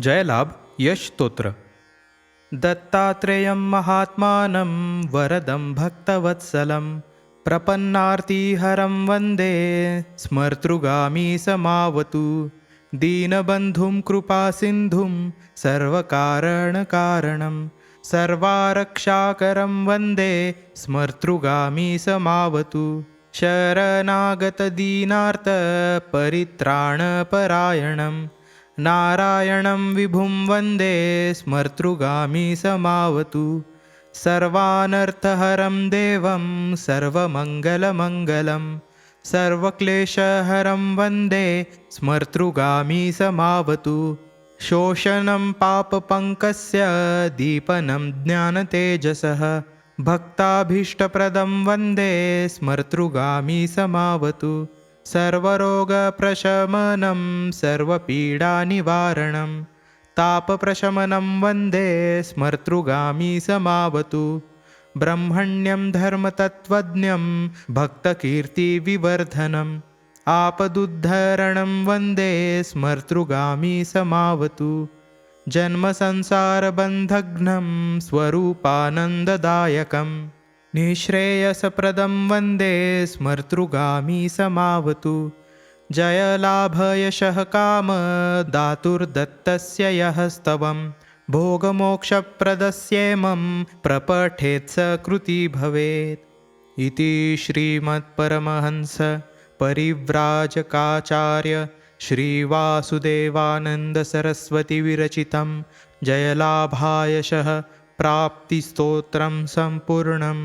जयलाभ यशस्तोत्र दत्तात्रेयं महात्मानं वरदं भक्तवत्सलं प्रपन्नार्तिहरं वन्दे स्मर्तृगामी समावतु। दीनबन्धुं कृपासिन्धुं सर्वकारणकारणं सर्वारक्षाकरं वन्दे स्मर्तृगामी समावतु। शरणागतदीनार्तपरित्राणपरायणं नारायणं विभुं वन्दे स्मर्तृगामी समावतु। सर्वानर्थहरं देवं सर्वमङ्गलमङ्गलं। सर्वक्लेशहरं वन्दे स्मर्तृगामी समावतु। शोषणं पापपङ्कस्य दीपनं ज्ञानतेजसः। भक्ताभीष्टप्रदं वन्दे स्मर्तृगामी समावतु सर्वरोगप्रशमनं सर्वपीडानिवारणं तापप्रशमनं वन्दे स्मर्तृगामी समावतु। ब्रह्मण्यं धर्मतत्त्वज्ञं भक्तकीर्तिविवर्धनम् आपदुद्धरणं वन्दे स्मर्तृगामी समावतु। जन्मसंसारबन्धघ्नं स्वरूपानन्ददायकं निःश्रेयसप्रदं वन्दे स्मर्तृगामी समावतु। जयलाभयशः काम दातुर्दत्तस्य यः स्तवं भोगमोक्षप्रदस्येमं प्रपठेत् सकृति भवेत्। इति श्रीमत्परमहंस परिव्राजकाचार्य श्रीवासुदेवानन्दसरस्वतीविरचितं। जयलाभायशः प्राप्तिस्तोत्रं सम्पूर्णम्